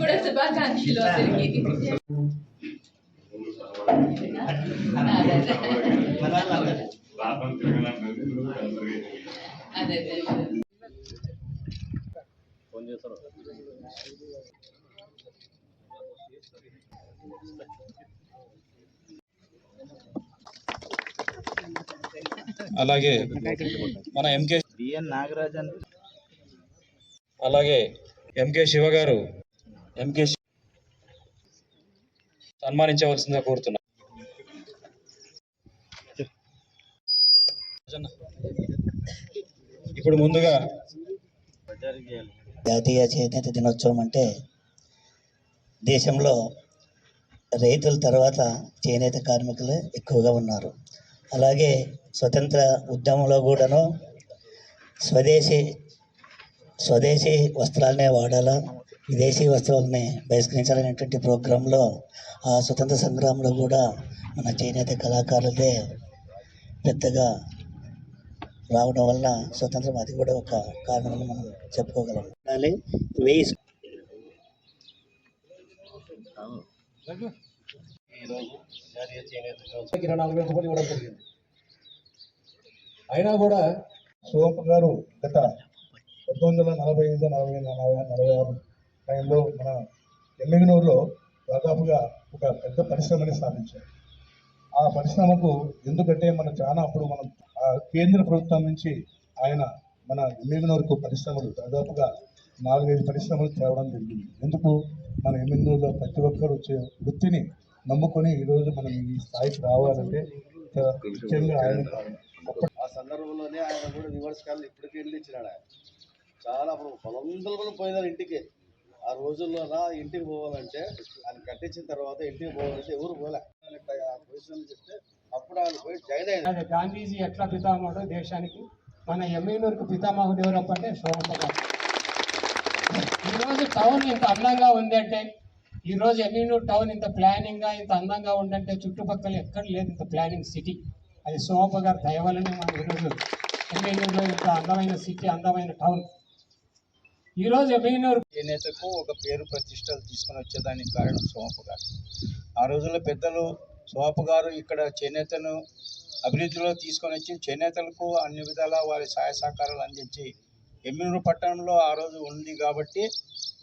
కూడా శుభాకాంక్షలు అందరికి అదే ఫోన్ చేస్తారు Thank you. అలాగే మన ఎంకే బిఎన్ నాగరాజన్. అలాగే ఎంకే శివ గారు ఎంకే సన్మానించవలసిందిగా కోరుతున్నా. ఇప్పుడు ముందుగా జాతీయ చేనేత దినోత్సవం అంటే దేశంలో రైతుల తర్వాత చేనేత కార్మికులు ఎక్కువగా ఉన్నారు. అలాగే స్వతంత్ర ఉద్యమంలో కూడాను స్వదేశీ స్వదేశీ వస్త్రాలనే వాడాలా విదేశీ వస్తువులని బహిష్కరించాలనేటువంటి ప్రోగ్రాంలో ఆ స్వతంత్ర సంగ్రామంలో కూడా మన చేనేత కళాకారులదే పెద్దగా రావడం వల్ల స్వతంత్రం అది కూడా ఒక కారణమని మనం చెప్పుకోగలం. ఉండాలి వెయ్యి ఇరవై నాలుగు వేల రూపాయలు ఇవ్వడం జరిగింది. అయినా కూడా శివప్ప గారు గత పంతొమ్మిది వందల నలభై ఐదు నలభై నలభై నలభై ఆరు టైంలో మన ఎమ్మిగనూరులో దాదాపుగా ఒక పెద్ద పరిశ్రమని స్థాపించారు. ఆ పరిశ్రమకు ఎందుకంటే మన చాలా అప్పుడు మనం ఆ కేంద్ర ప్రభుత్వం నుంచి ఆయన మన ఎమ్మిగనూరుకు పరిశ్రమలు దాదాపుగా నాలుగైదు పరిశ్రమలు తేవడం జరిగింది. ఎందుకు? మన ఎమ్మిగనూరులో ప్రతి ఒక్కరు వచ్చే వృత్తిని నమ్ముకొని ఈరోజు మనం ఈ స్థాయికి రావాలంటే చాలా ముఖ్యంగా ఆయన కారణం ఆ సందర్భంలోనే ఆయన కూడా రివర్స్ కాల్ ఇప్పటికి వెళ్ళి ఇచ్చినాడు ఆయన. చాలా అప్పుడు పొలందరూ కూడా పోయినారు ఇంటికి. ఆ రోజుల్లో నా ఇంటికి పోవాలంటే ఆయన కట్టించిన తర్వాత ఇంటికి పోవాలంటే ఎవరు పోలే. పొజిషన్ చెప్తే అప్పుడు ఆయన పోయి జాయిన్ అయ్యారు గాంధీజీ ఎట్లా పితామహుడు దేశానికి మన ఎమ్మెల్యేలకు పితామహుడు ఎవరప్ప అంటే గారు ఈరోజు టౌన్ ఇంత అందంగా ఉందంటే ఈరోజు ఎమ్మెల్యూరు టౌన్ ఇంత ప్లానింగ్గా ఇంత అందంగా ఉండంటే చుట్టుపక్కల ఎక్కడ లేదు ఇంత ప్లానింగ్ సిటీ. అది సోమప్ప గారి దయవలనే మనం ఈరోజు ఎమ్మెల్యూరులో ఇంత అందమైన సిటీ అందమైన టౌన్. ఈరోజు ఎమ్మెల్యూరు చేనేతకు ఒక పేరు ప్రతిష్టలు తీసుకొని వచ్చేదానికి కారణం సోమప్ప గారు. ఆ రోజుల్లో పెద్దలు సోమప్ప గారు ఇక్కడ చేనేతను అభివృద్ధిలో తీసుకొని వచ్చి చేనేతలకు అన్ని విధాలా వారి సహాయ సహకారాలు అందించి ఎమ్మినూరు పట్టణంలో ఆ రోజు ఉంది కాబట్టి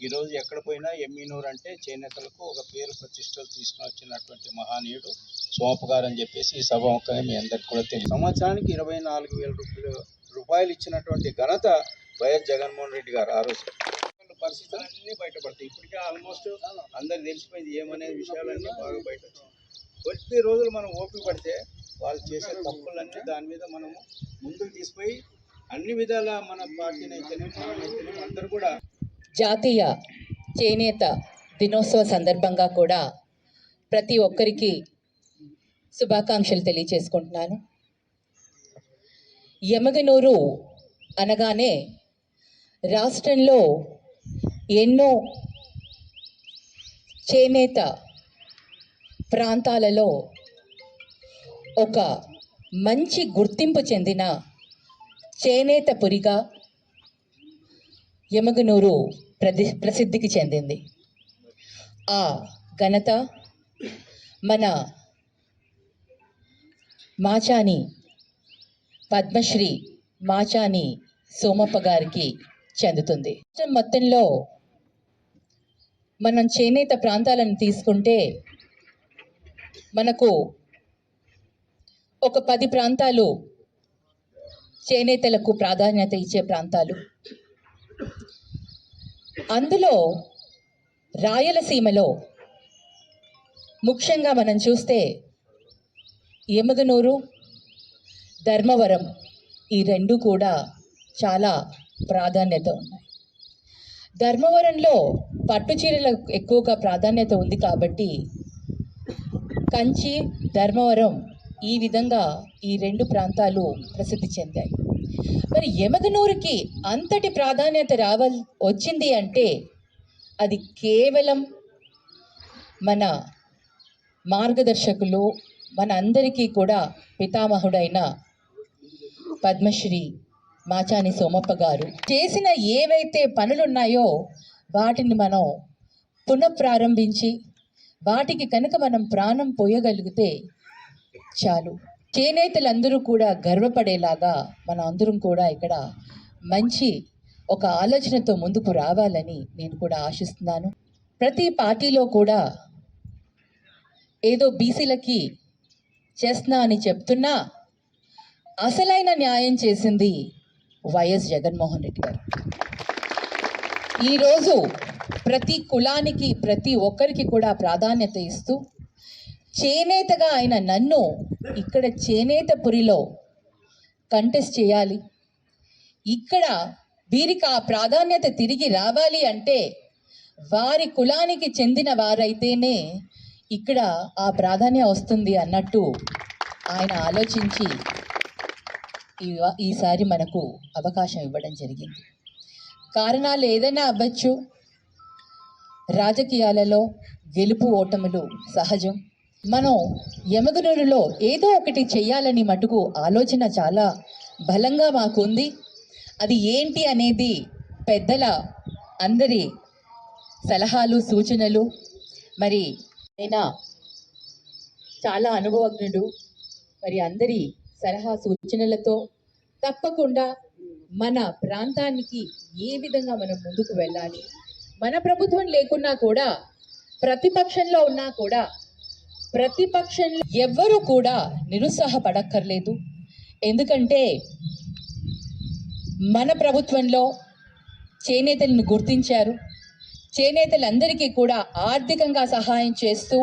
ఈరోజు ఎక్కడ పోయినా ఎమ్మినూరు అంటే చేనేతలకు ఒక పేరు ప్రతిష్టలు తీసుకుని వచ్చినటువంటి మహానీయుడు సోమప్ప గారు అని చెప్పేసి ఈ సభాముఖంగా మీ అందరికి కూడా తెలియదు. సంవత్సరానికి ఇరవై నాలుగు వేల రూపాయలు రూపాయలు ఇచ్చినటువంటి ఘనత వైఎస్ జగన్మోహన్ రెడ్డి గారు ఆ రోజు. పరిస్థితులు అన్నీ బయటపడతాయి. ఇప్పటికే ఆల్మోస్ట్ అందరికి తెలిసిపోయింది ఏమనే విషయాలన్నీ బాగా బయట కొద్ది రోజులు మనం ఓపిక పడితే వాళ్ళు చేసే తప్పులన్నీ దాని మీద మనము ముందుకు తీసుకుపోయి అన్ని విధాల మన పార్టీని అయితేనే మనం అందరూ కూడా జాతీయ చేనేత దినోత్సవ సందర్భంగా కూడా ప్రతి ఒక్కరికి శుభాకాంక్షలు తెలియచేసుకుంటున్నాను. యమగనూరు అనగానే రాష్ట్రంలో ఎన్నో చేనేత ప్రాంతాలలో ఒక మంచి గుర్తింపు చెందిన చేనేత పురిగా యమగనూరు ప్రది ప్రసిద్ధికి చెందింది. ఆ ఘనత మన మాచాని పద్మశ్రీ మాచాని సోమప్ప గారికి చెందుతుంది. రాష్ట్రం మొత్తంలో మనం చేనేత ప్రాంతాలను తీసుకుంటే మనకు ఒక పది ప్రాంతాలు చేనేతలకు ప్రాధాన్యత ఇచ్చే ప్రాంతాలు. అందులో రాయలసీమలో ముఖ్యంగా మనం చూస్తే ఎమగనూరు ధర్మవరం ఈ రెండు కూడా చాలా ప్రాధాన్యత ఉన్నాయి. ధర్మవరంలో పట్టు చీరలకు ఎక్కువగా ప్రాధాన్యత ఉంది కాబట్టి కంచి ధర్మవరం ఈ విధంగా ఈ రెండు ప్రాంతాలు ప్రసిద్ధి చెందాయి. మరి యమగనూరుకి అంతటి ప్రాధాన్యత రావల్ వచ్చింది అంటే అది కేవలం మన మార్గదర్శకులు మన అందరికీ కూడా పితామహుడైన పద్మశ్రీ మాచాని సోమప్ప గారు. చేసిన ఏవైతే పనులున్నాయో వాటిని మనం పునఃప్రారంభించి వాటికి కనుక మనం ప్రాణం పోయగలిగితే చాలు. చేనేతలందరూ కూడా గర్వపడేలాగా మన అందరం కూడా ఇక్కడ మంచి ఒక ఆలోచనతో ముందుకు రావాలని నేను కూడా ఆశిస్తున్నాను. ప్రతి పార్టీలో కూడా ఏదో బీసీలకి చేస్తున్నా అని చెప్తున్నా అసలైన న్యాయం చేసింది వైఎస్ జగన్మోహన్ రెడ్డి గారు. ఈరోజు ప్రతి కులానికి ప్రతి ఒక్కరికి కూడా ప్రాధాన్యత ఇస్తూ చేనేతగా ఆయన నన్ను ఇక్కడ చేనేత పురిలో కంటెస్ట్ చేయాలి. ఇక్కడ వీరికి ఆ ప్రాధాన్యత తిరిగి రావాలి అంటే వారి కులానికి చెందిన వారైతేనే ఇక్కడ ఆ ప్రాధాన్యం వస్తుంది అన్నట్టు ఆయన ఆలోచించి ఈ- ఈసారి మనకు అవకాశం ఇవ్వడం జరిగింది. కారణాలు ఏదైనా అవ్వచ్చు. రాజకీయాలలో గెలుపు ఓటములు సహజం. మనం యమగనూరులో ఏదో ఒకటి చెయ్యాలని మటుకు ఆలోచన చాలా బలంగా మాకుంది. అది ఏంటి అనేది పెద్దల అందరి సలహాలు సూచనలు. మరి అయినా చాలా అనుభవజ్ఞుడు. మరి అందరి సలహా సూచనలతో తప్పకుండా మన ప్రాంతానికి ఏ విధంగా మనం ముందుకు వెళ్ళాలి? మన ప్రభుత్వం లేకున్నా కూడా ప్రతిపక్షంలో ఉన్నా కూడా ప్రతిపక్షంలో ఎవ్వరూ కూడా నిరుత్సాహపడక్కర్లేదు. ఎందుకంటే మన ప్రభుత్వంలో చేనేతలను గుర్తించారు. చేనేతలందరికీ కూడా ఆర్థికంగా సహాయం చేస్తూ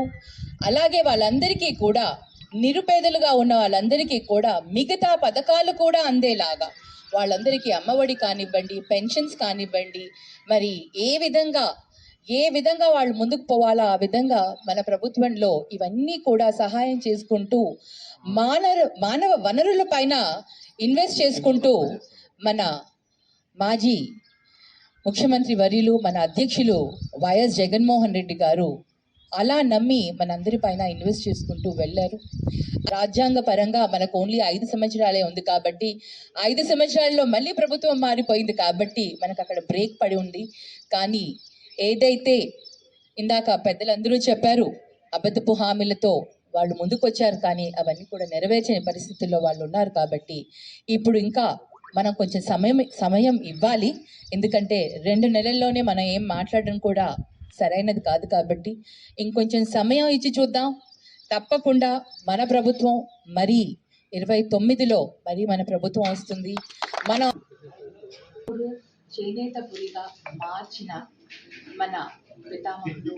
అలాగే వాళ్ళందరికీ కూడా నిరుపేదలుగా ఉన్న వాళ్ళందరికీ కూడా మిగతా పథకాలు కూడా అందేలాగా. వాళ్ళందరికీ అమ్మఒడి కానివ్వండి పెన్షన్స్ కానివ్వండి మరి ఏ విధంగా ఏ విధంగా వాళ్ళు ముందుకు పోవాలో ఆ విధంగా మన ప్రభుత్వంలో ఇవన్నీ కూడా సహాయం చేసుకుంటూ మానవ మానవ వనరుల పైన ఇన్వెస్ట్ చేసుకుంటూ మన మాజీ ముఖ్యమంత్రి వర్యులు మన అధ్యక్షులు వైఎస్ జగన్మోహన్ రెడ్డి గారు అలా నమ్మి మనందరి పైన ఇన్వెస్ట్ చేసుకుంటూ వెళ్ళారు. రాజ్యాంగ పరంగా మనకు ఓన్లీ ఐదు సంవత్సరాలే ఉంది కాబట్టి ఐదు సంవత్సరాల్లో మళ్ళీ ప్రభుత్వం మారిపోయింది కాబట్టి మనకు అక్కడ బ్రేక్ పడి ఉంది. కానీ ఏదైతే ఇందాక పెద్దలందరూ చెప్పారు అబద్ధపు హామీలతో వాళ్ళు ముందుకొచ్చారు కానీ అవన్నీ కూడా నెరవేర్చని పరిస్థితుల్లో వాళ్ళు ఉన్నారు కాబట్టి ఇప్పుడు ఇంకా మనం కొంచెం సమయం సమయం ఇవ్వాలి. ఎందుకంటే రెండు నెలల్లోనే మనం ఏం మాట్లాడడం కూడా సరైనది కాదు కాబట్టి ఇంకొంచెం సమయం ఇచ్చి చూద్దాం. తప్పకుండా మన ప్రభుత్వం మరి ఇరవై తొమ్మిదిలో మరి మన ప్రభుత్వం వస్తుంది. మనం చేనేత పురిగా మార్చిన మన పితామహులు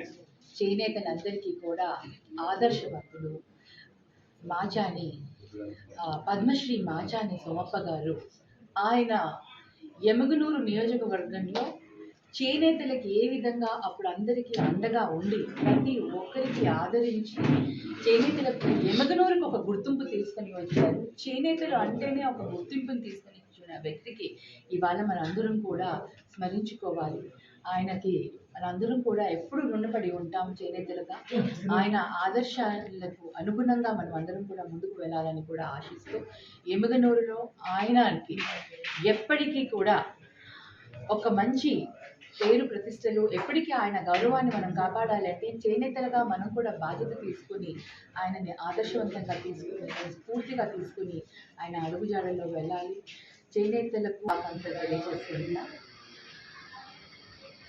చేనేతలందరికీ కూడా ఆదర్శవంతులు మాచాని పద్మశ్రీ మాచాని సోమప్ప గారు. ఆయన యమగనూరు నియోజకవర్గంలో చేనేతలకు ఏ విధంగా అప్పుడు అందరికీ అండగా ఉండి ప్రతి ఒక్కరికి ఆదరించి చేనేతలకు యమగనూరుకు ఒక గుర్తింపు తీసుకొని వచ్చారు. చేనేతలు అంటేనే ఒక గుర్తింపుని తీసుకొని వచ్చిన వ్యక్తికి ఇవాళ మనందరం కూడా స్మరించుకోవాలి. ఆయనకి మనందరం కూడా ఎప్పుడు రుణపడి ఉంటాం చేనేతలుగా. ఆయన ఆదర్శాలకు అనుగుణంగా మనం అందరం కూడా ముందుకు వెళ్ళాలని కూడా ఆశిస్తూ ఎముగనూరులో ఆయనకి ఎప్పటికీ కూడా ఒక మంచి పేరు ప్రతిష్టలు ఎప్పటికీ ఆయన గౌరవాన్ని మనం కాపాడాలంటే చేనేతలుగా మనం కూడా బాధ్యత తీసుకుని ఆయనని ఆదర్శవంతంగా తీసుకుని స్ఫూర్తిగా తీసుకుని ఆయన అడుగుజాడల్లో వెళ్ళాలి. చేనేతలకు తెలియజేస్తున్నా.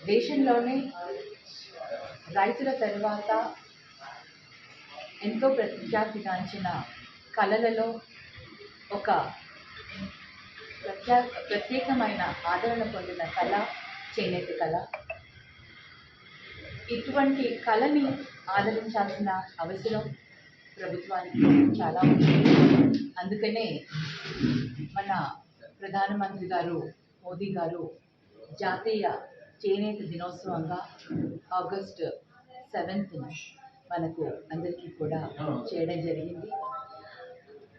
దేశంలోనే రైతుల తర్వాత ఎంతో ప్రఖ్యాతిగాంచిన కళలలో ఒక ప్రఖ్యా ప్రత్యేకమైన ఆదరణ పొందిన కళ చేనేత కళ. ఇటువంటి కళని ఆదరించాల్సిన అవసరం ప్రభుత్వానికి చాలా ఉంది. అందుకనే మన ప్రధానమంత్రి గారు మోదీ గారు జాతీయ చేనేత దినోత్సవంగా ఆగస్ట్ సెవెంత్న మనకు అందరికీ కూడా చేయడం జరిగింది.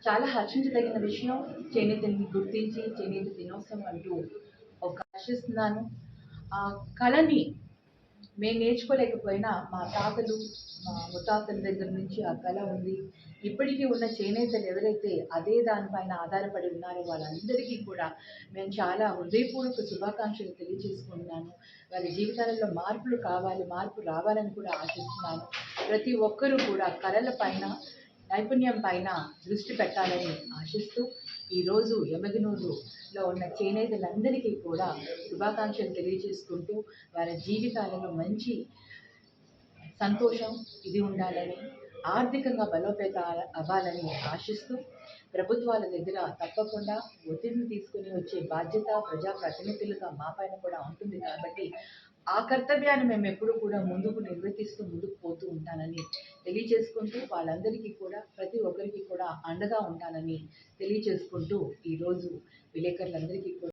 చాలా హర్షించదగిన విషయం చేనేతని గుర్తించి చేనేత దినోత్సవం అంటూ ఒక హర్షిస్తున్నాను ఆ కళని మేము నేర్చుకోలేకపోయినా మా తాతలు మా ముత్తాతల దగ్గర నుంచి ఆ కళ ఉంది. ఇప్పటికీ ఉన్న చేనేతలు ఎవరైతే అదే దానిపైన ఆధారపడి ఉన్నారో వాళ్ళందరికీ కూడా నేను చాలా హృదయపూర్వక శుభాకాంక్షలు తెలియజేసుకుంటున్నాను. వారి జీవితాలలో మార్పులు కావాలి మార్పు రావాలని కూడా ఆశిస్తున్నాను. ప్రతి ఒక్కరూ కూడా కళల పైన నైపుణ్యం పైన దృష్టి పెట్టాలని ఆశిస్తూ ఈరోజు యమగనూరులో ఉన్న చేనేతలందరికీ కూడా శుభాకాంక్షలు తెలియజేసుకుంటూ వారి జీవితాలలో మంచి సంతోషం ఇది ఉండాలని ఆర్థికంగా బలోపేత అవ్వాలని ఆశిస్తూ ప్రభుత్వాల దగ్గర తప్పకుండా ఒత్తిడిని తీసుకుని వచ్చే బాధ్యత ప్రజాప్రతినిధులుగా మా పైన కూడా ఉంటుంది కాబట్టి ఆ కర్తవ్యాన్ని మేము ఎప్పుడూ కూడా ముందుకు నిర్వర్తిస్తూ ముందుకు పోతూ ఉంటానని తెలియజేసుకుంటూ వాళ్ళందరికీ కూడా ప్రతి ఒక్కరికి కూడా అండగా ఉంటానని తెలియజేసుకుంటూ ఈరోజు విలేకరులందరికీ కూడా